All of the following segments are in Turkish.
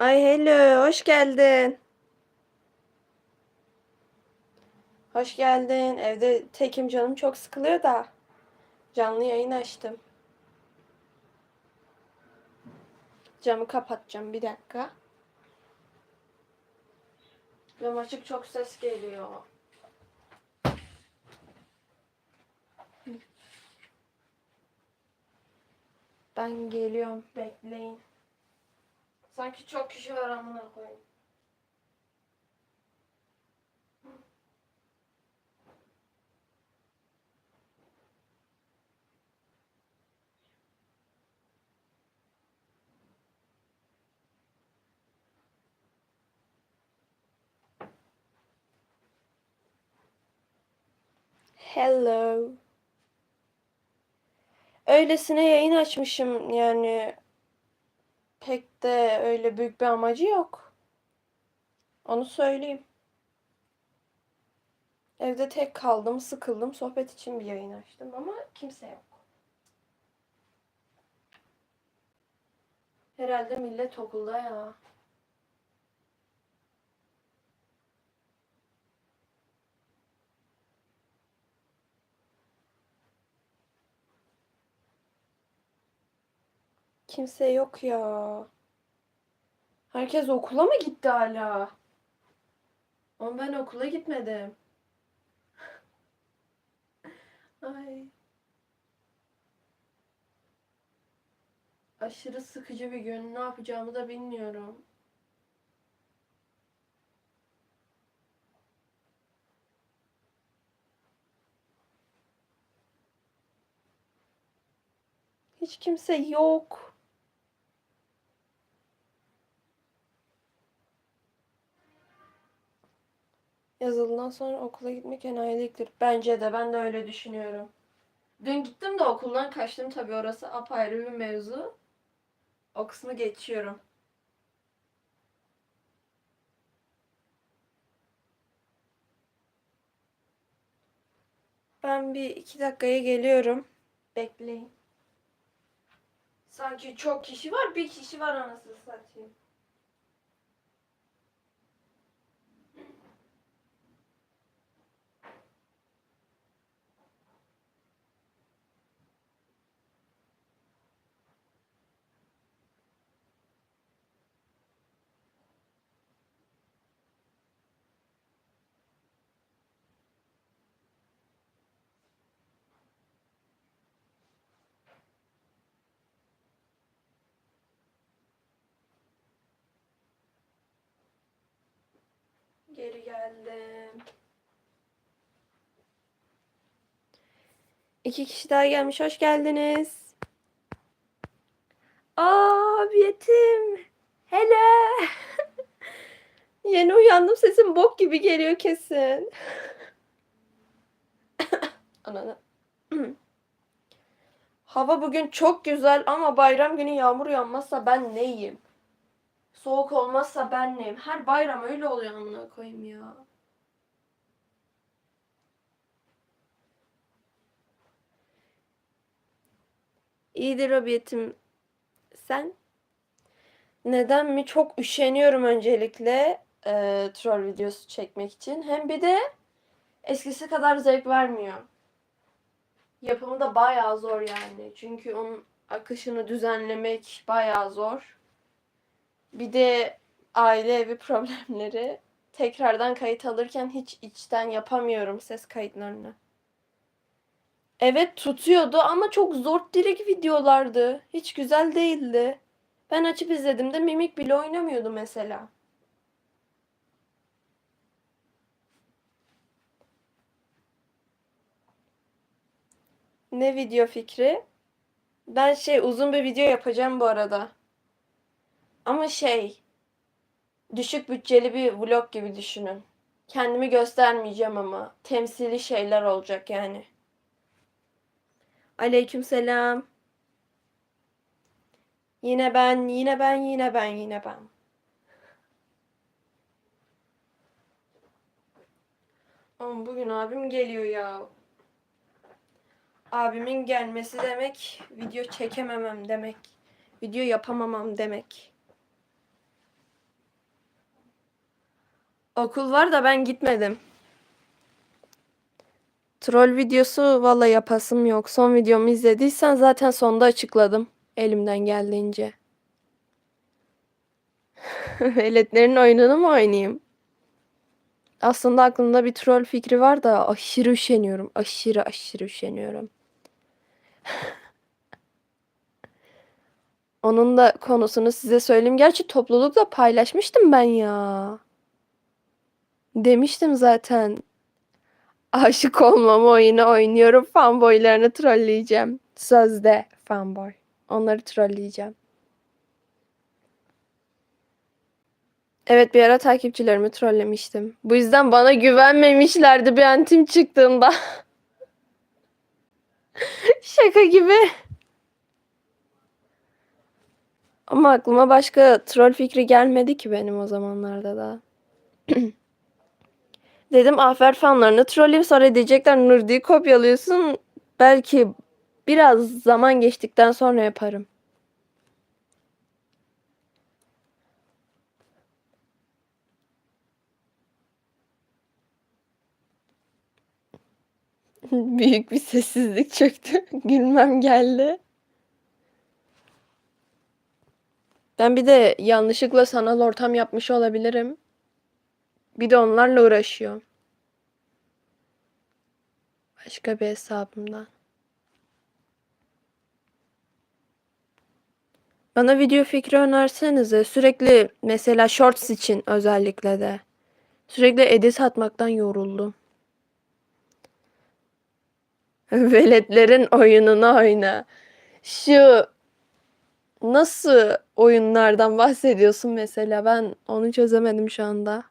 Ay hello, hoş geldin. Hoş geldin. Evde tekim canım çok sıkılıyor da. Canlı yayın açtım. Camı kapatacağım bir dakika. Cam açık çok ses geliyor. Ben geliyorum. Bekleyin. Sanki çok kişi var amına koyayım. Hello. Öylesine yayın açmışım yani pek de öyle büyük bir amacı yok. Onu söyleyeyim. Evde tek kaldım, sıkıldım. Sohbet için bir yayın açtım ama kimse yok. Herhalde millet okulda ya. Kimse yok ya. Herkes okula mı gitti hala? Ama ben okula gitmedim. Ay. Aşırı sıkıcı bir gün. Ne yapacağımı da bilmiyorum. Hiç kimse yok. Yazılıdan sonra okula gitmek enayiliktir. Bence de ben de öyle düşünüyorum. Dün gittim de okuldan kaçtım tabii orası apayrı bir mevzu. O kısmı geçiyorum. Ben bir iki dakikaya geliyorum. Bekleyin. Sanki çok kişi var, bir kişi var anasını satayım. Geri geldim. İki kişi daha gelmiş. Hoş geldiniz. Aa, abiyetim. Hele. Yeni uyandım. Sesim bok gibi geliyor kesin. Ananı. Hava bugün çok güzel ama bayram günü yağmur yağmazsa ben neyim? Soğuk olmazsa ben neyim? Her bayram öyle oluyor amına koyayım ya. İyidir abiyetim. Sen? Neden mi? Çok üşeniyorum öncelikle e, troll videosu çekmek için. Hem bir de eskisi kadar zevk vermiyor. Yapımı da bayağı zor yani. Çünkü onun akışını düzenlemek bayağı zor. Bir de aile evi problemleri. Tekrardan kayıt alırken hiç içten yapamıyorum ses kayıtlarını. Evet tutuyordu ama çok zor direkt videolardı. Hiç güzel değildi. Ben açıp izlediğimde mimik bile oynamıyordu mesela. Ne video fikri? Ben şey uzun bir video yapacağım bu arada. Ama şey düşük bütçeli bir vlog gibi düşünün. Kendimi göstermeyeceğim ama temsili şeyler olacak yani. Aleykümselam. Yine ben, yine ben, yine ben, yine ben. Ama bugün abim geliyor ya. Abimin gelmesi demek video çekememem demek. Video yapamamam demek. Okul var da ben gitmedim. Troll videosu valla yapasım yok. Son videomu izlediysen zaten sonda açıkladım. Elimden geldiğince. Veletlerin oyununu mu oynayayım? Aslında aklımda bir troll fikri var da aşırı üşeniyorum. Aşırı aşırı üşeniyorum. Onun da konusunu size söyleyeyim. Gerçi toplulukla paylaşmıştım ben ya. Demiştim zaten. Aşık olmam oyunu oynuyorum. Fanboylarını trolleyeceğim. Sözde fanboy. Onları trolleyeceğim. Evet bir ara takipçilerimi trollemiştim. Bu yüzden bana güvenmemişlerdi bir antim çıktığında. Şaka gibi. Ama aklıma başka troll fikri gelmedi ki benim o zamanlarda da. Dedim afer fanlarını trolleyim sonra diyecekler Nurdi'yi kopyalıyorsun. Belki biraz zaman geçtikten sonra yaparım. Büyük bir sessizlik çöktü. Gülmem geldi. Ben bir de yanlışlıkla sanal ortam yapmış olabilirim. Bir de onlarla uğraşıyorum. Başka bir hesabımdan. Bana video fikri önersenize. Sürekli mesela shorts için özellikle de. Sürekli edit atmaktan yoruldum. Veletlerin oyununu oyna. Şu nasıl oyunlardan bahsediyorsun mesela? Ben onu çözemedim şu anda.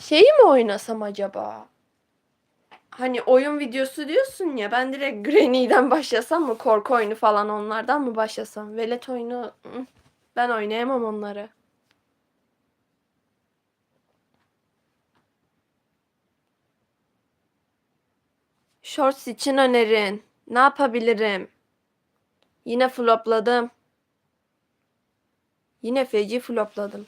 Şeyi mi oynasam acaba? Hani oyun videosu diyorsun ya ben direkt Granny'den başlasam mı? Korku oyunu falan onlardan mı başlasam? Velet oyunu ben oynayamam onları. Shorts için önerin. Ne yapabilirim? Yine flopladım. Yine feci flopladım.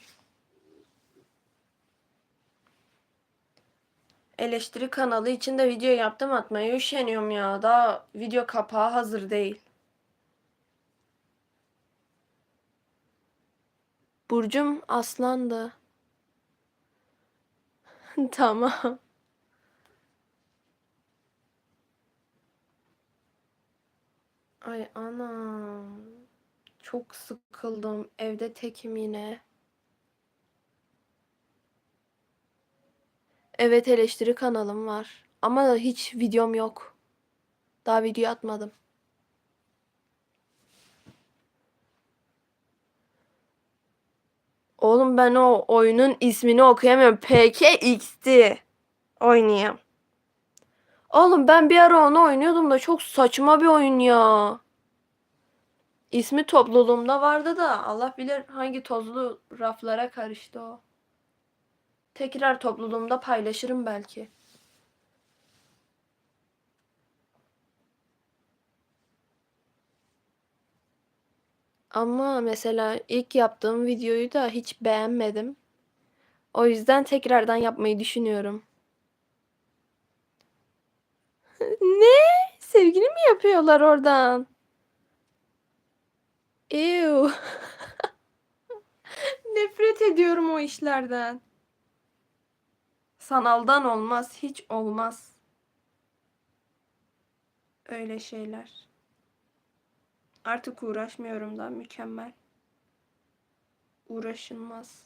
Eleştiri kanalı için de video yaptım atmaya üşeniyorum ya. Daha video kapağı hazır değil. Burcum aslandı. Tamam. Ay anam. Çok sıkıldım. Evde tekim yine. Evet eleştiri kanalım var. Ama hiç videom yok. Daha video atmadım. Oğlum ben o oyunun ismini okuyamıyorum. PKX'ti. Oynayayım. Oğlum ben bir ara onu oynuyordum da çok saçma bir oyun ya. İsmi topluluğumda vardı da Allah bilir hangi tozlu raflara karıştı o. Tekrar topluluğumda paylaşırım belki. Ama mesela ilk yaptığım videoyu da hiç beğenmedim. O yüzden tekrardan yapmayı düşünüyorum. Ne? Sevgili mi yapıyorlar oradan? Ew. Nefret ediyorum o işlerden. Sanaldan olmaz, hiç olmaz. Öyle şeyler. Artık uğraşmıyorum da mükemmel. Uğraşılmaz.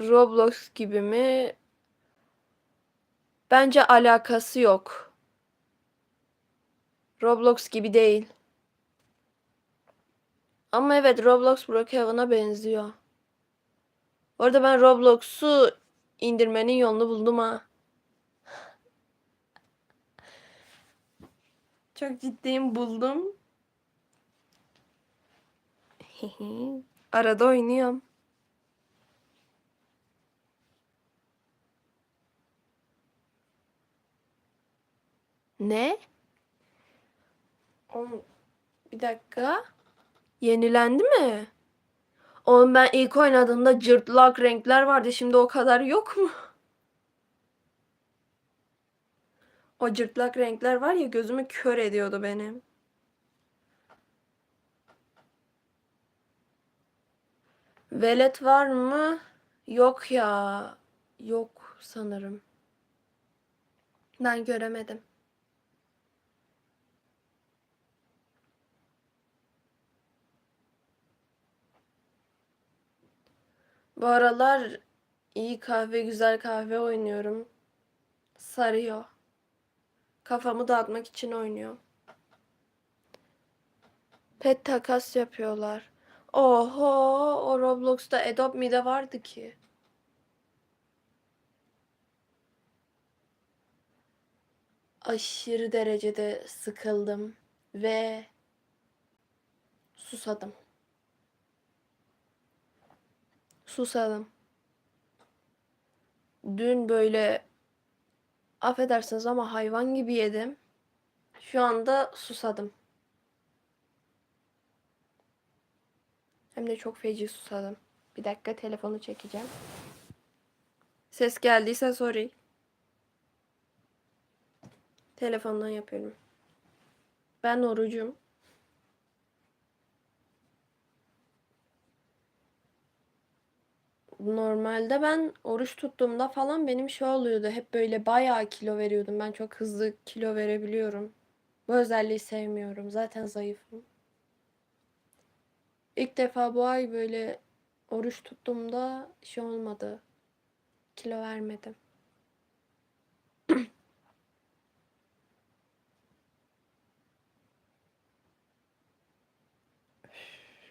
Roblox gibi mi? Bence alakası yok. Roblox gibi değil. Ama evet Roblox Brookhaven'a benziyor. Orada ben Roblox'u indirmenin yolunu buldum ha. Çok ciddiyim buldum. Arada oynuyorum. Ne? Oğlum, bir dakika. Yenilendi mi? Oğlum ben ilk oynadığımda cırtlak renkler vardı. Şimdi o kadar yok mu? O cırtlak renkler var ya gözümü kör ediyordu benim. Velet var mı? Yok ya. Yok sanırım. Ben göremedim. Bu aralar iyi kahve, güzel kahve oynuyorum. Sarıyor. Kafamı dağıtmak için oynuyor. Pet takas yapıyorlar. Oho, o Roblox'ta Adopt Me'de vardı ki. Aşırı derecede sıkıldım ve susadım. Susadım. Dün böyle affedersiniz ama hayvan gibi yedim. Şu anda susadım. Hem de çok feci susadım. Bir dakika telefonu çekeceğim. Ses geldiyse sorry. Telefondan yapıyorum. Ben orucum. Normalde ben oruç tuttuğumda falan benim şey oluyordu. Hep böyle bayağı kilo veriyordum. Ben çok hızlı kilo verebiliyorum. Bu özelliği sevmiyorum. Zaten zayıfım. İlk defa bu ay böyle oruç tuttuğumda şey olmadı. Kilo vermedim.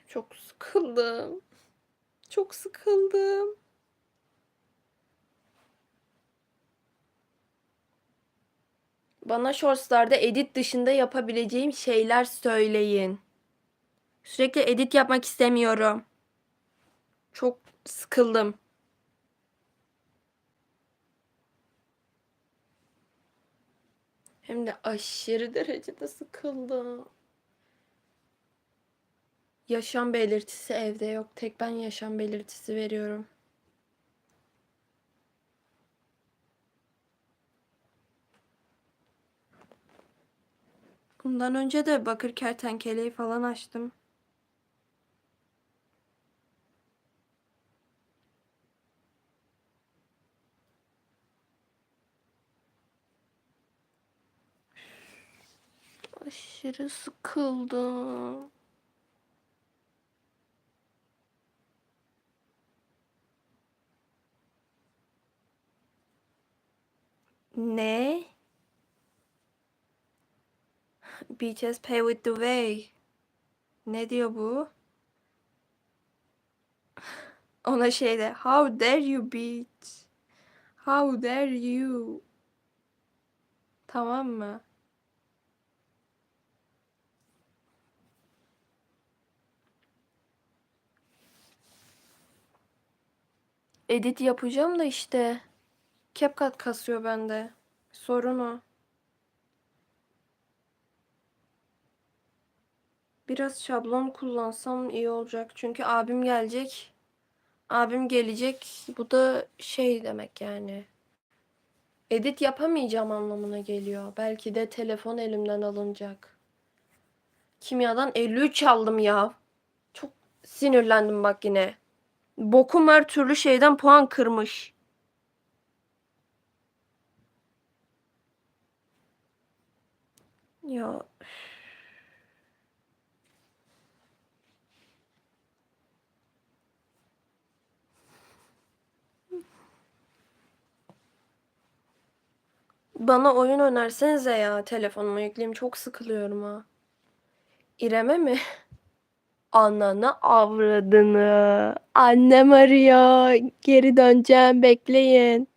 Çok sıkıldım. Çok sıkıldım. Bana shortslarda edit dışında yapabileceğim şeyler söyleyin. Sürekli edit yapmak istemiyorum. Çok sıkıldım. Hem de aşırı derecede sıkıldım. Yaşam belirtisi evde yok. Tek ben yaşam belirtisi veriyorum. Bundan önce de bakır kertenkeleyi falan açtım. Aşırı sıkıldım. Ne? Beaches pay with the way. Ne diyor bu? Ona şeyde How dare you beach? How dare you? Tamam mı? Edit yapacağım da işte. CapCut kasıyor bende. Sorun o. Biraz şablon kullansam iyi olacak. Çünkü abim gelecek. Abim gelecek. Bu da şey demek yani. Edit yapamayacağım anlamına geliyor. Belki de telefon elimden alınacak. Kimyadan 53 aldım ya. Çok sinirlendim bak yine. Bokum her türlü şeyden puan kırmış. Ya Bana oyun önersenize ya telefonuma yükleyeyim. Çok sıkılıyorum ha. İrem'e mi? Ananı avradını. Annem arıyor. Geri döneceğim. Bekleyin.